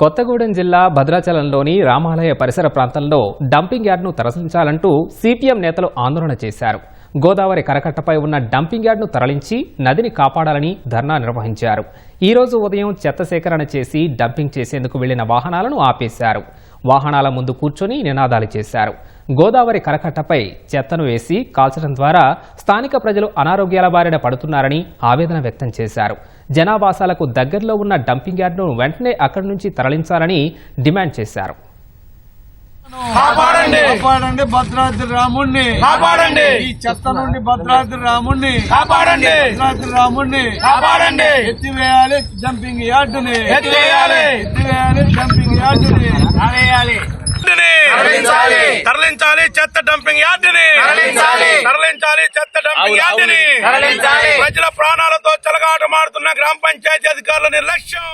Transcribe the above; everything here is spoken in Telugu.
కొత్తగూడెం జిల్లా భద్రాచలంలోని రామాలయ పరిసర ప్రాంతంలో డంపింగ్ యార్డ్ను తరలించాలంటూ సిపిఎం నేతలు ఆందోళన చేశారు. గోదావరి కరకట్టపై ఉన్న డంపింగ్ యార్డ్ను తరలించి నదిని కాపాడాలని ధర్నా నిర్వహించారు. ఈ రోజు ఉదయం చెత్త సేకరణ చేసి డంపింగ్ చేసేందుకు వెళ్ళిన వాహనాలను ఆపేశారు. వాహనాల ముందు కూర్చొని నినాదాలు చేశారు. గోదావరి కరకట్టపై చెత్తను వేసి కాల్చడం ద్వారా స్థానిక ప్రజలు అనారోగ్యాల బారిన పడుతున్నారని ఆవేదన వ్యక్తం చేశారు. జనావాసాలకు దగ్గరలో ఉన్న డంపింగ్ యార్డ్ను వెంటనే అక్కడి నుంచి తరలించాలని డిమాండ్ చేశారు. కాపాడండి! కాపాడండి భద్రాద్రి రాముణ్ణి! కాపాడండి! ఈ చెత్త నుండి భద్రాద్రి రాముణ్ణి! కాపాడండి! భద్రాద్రి రాముణ్ణి! కాపాడండి! ఎత్తివేయాలి జంపింగ్ యార్డుని! ఎత్తివేయాలి. ఎత్తివేయాలి జంపింగ్ యార్డుని! తరలించాలి. చెత్త డంపింగ్ యార్డుని తరలించాలి. తరలించాలి చెత్త డంపింగ్ యార్డుని. ప్రజల ప్రాణాలతో చెలగాటమాడుతున్న గ్రామ పంచాయతీ అధికారుల నిర్లక్ష్యం